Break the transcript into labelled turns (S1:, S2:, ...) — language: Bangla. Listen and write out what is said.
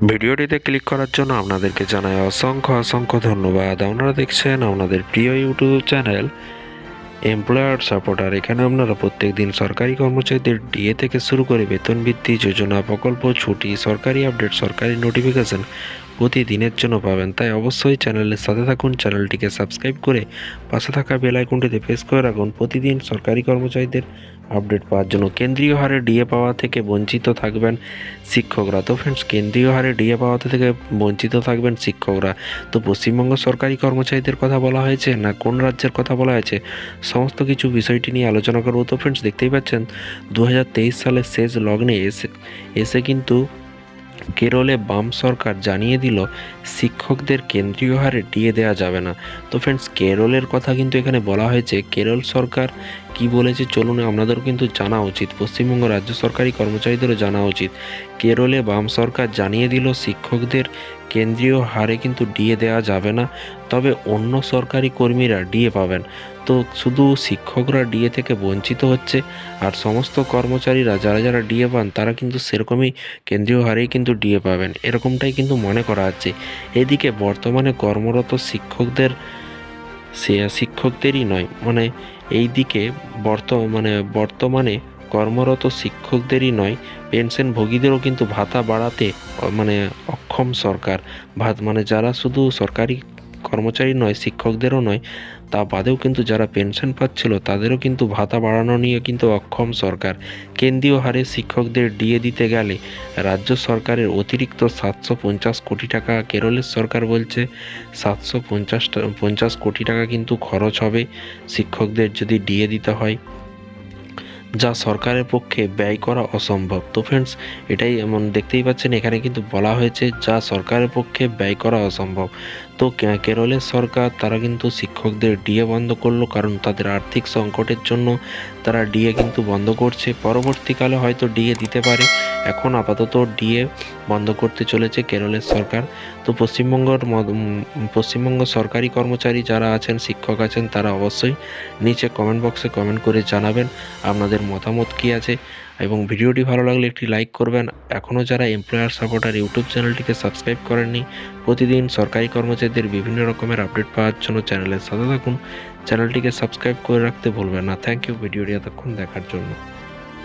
S1: ভিডিওটিতে ক্লিক করার জন্য আপনাদেরকে জানাই অসংখ্য অসংখ্য ধন্যবাদ। আপনারা দেখছেন আপনাদের প্রিয় ইউটিউব চ্যানেল এমপ্লয়ার সাপোর্টার এখানে আপনারা প্রত্যেক দিন সরকারি কর্মচারীদের ডিএ থেকে শুরু করে বেতন বৃদ্ধি যোজনা প্রকল্প, ছুটি, সরকারি আপডেট, সরকারি নোটিফিকেশন প্রতিদিনের জন্য পাবেন। তাই অবশ্যই চ্যানেলের সাথে থাকুন, চ্যানেলটিকে সাবস্ক্রাইব করে পাশে থাকা বেল আইকনটিতে প্রেস করে রাখুন। প্রতিদিন সরকারি কর্মচারীদের আপডেট পাওয়ার জন্য কেন্দ্রীয় হারে ডিএ পাওয়া থেকে বঞ্চিত থাকবেন শিক্ষকরা। তো ফ্রেন্ডস কেন্দ্রীয় হারে ডিএ পাওয়া থেকে বঞ্চিত থাকবেন শিক্ষকরা। তো পশ্চিমবঙ্গ সরকারি কর্মচারীদের কথা বলা হয়েছে না কোন রাজ্যের কথা বলা হয়েছে, সমস্ত কিছু বিষয়টি নিয়ে আলোচনা করব। তো ফ্রেন্ডস দেখতেই পাচ্ছেন দু হাজার তেইশ সালের শেষ লগ্নে এসে এসে কিন্তু কেরলে বাম সরকার জানিয়ে দিল, শিক্ষকদের কেন্দ্রীয় হারে ডিএ দেওয়া যাবে না। তো ফ্রেন্ডস কেরলের কথা কিন্তু এখানে বলা হয়েছে। কেরল সরকার কি বলেছে চলুন আপনাদেরও কিন্তু জানা উচিত। পশ্চিমবঙ্গ রাজ্য সরকারি কর্মচারীদেরও জানা উচিত। কেরলে বাম সরকার জানিয়ে দিল, শিক্ষকদের কেন্দ্রীয় হারে কিন্তু ডিএ দেওয়া যাবে না, তবে অন্য সরকারি কর্মীরা ডিএ পাবেন। তো শুধু শিক্ষকরা ডিএ থেকে বঞ্চিত হচ্ছে, আর সমস্ত কর্মচারীরা যারা যারা ডিএ পান, তারা কিন্তু সেরকমই কেন্দ্রীয় হারেই কিন্তু ডিএ পাবেন। এরকমটাই কিন্তু মনে করা হচ্ছে। এদিকে বর্তমানে কর্মরত শিক্ষকদের সে শিক্ষকদেরই নয়। মানে এই দিকে বর্ত মানে বর্তমানে কর্মরত শিক্ষকদেরই নয় পেনশন ভোগীদেরও কিন্তু ভাতা বাড়াতে মানে অক্ষম সরকার। ভাত মানে যারা শুধু সরকারি কর্মচারী নয়, শিক্ষকদেরও নয়, তা বাদেও কিন্তু যারা পেনশন পাচ্ছিল তাদেরও কিন্তু ভাতা বাড়ানো নিয়ে কিন্তু অক্ষম সরকার। কেন্দ্রীয় হারে শিক্ষকদের ডিএ দিতে গেলে রাজ্য সরকারের অতিরিক্ত সাতশো পঞ্চাশ কোটি টাকা, কেরলের সরকার বলছে সাতশো পঞ্চাশ পঞ্চাশ কোটি টাকা কিন্তু খরচ হবে শিক্ষকদের যদি ডিএ দিতে হয়। যা সরকারের পক্ষে ব্যয় করা অসম্ভব। তো ফ্রেন্ডস এটাই এমন দেখতেই পাচ্ছেন, এখানে কিন্তু বলা হয়েছে যা সরকারের পক্ষে ব্যয় করা অসম্ভব। তো কেরলের সরকার, তারা কিন্তু শিক্ষকদের ডিএ বন্ধ করল, কারণ তাদের আর্থিক সংকটের জন্য তারা ডিএ কিন্তু বন্ধ করছে। পরবর্তীকালে হয়তো ডিএ দিতে পারে। এখন আপাতত ডিএ বন্ধ করতে চলেছে কেরলের সরকার। তো পশ্চিমবঙ্গর পশ্চিমবঙ্গ সরকারি কর্মচারী যারা আছেন, শিক্ষক আছেন, তারা অবশ্যই নিচে কমেন্ট বক্সে কমেন্ট করে জানাবেন আপনাদের মতামত কী আছে। এবং ভিডিওটি ভালো লাগলে একটি লাইক করবেন। এখনও যারা এমপ্লয়ার সাপোর্টার ইউটিউব চ্যানেলটিকে সাবস্ক্রাইব করেননি, প্রতিদিন সরকারি কর্মচারীদের বিভিন্ন রকমের আপডেট পাওয়ার জন্য চ্যানেলের সাথে থাকুন। চ্যানেলটিকে সাবস্ক্রাইব করে রাখতে ভুলবেন না। থ্যাংক ইউ ভিডিওটি এতক্ষণ দেখার জন্য।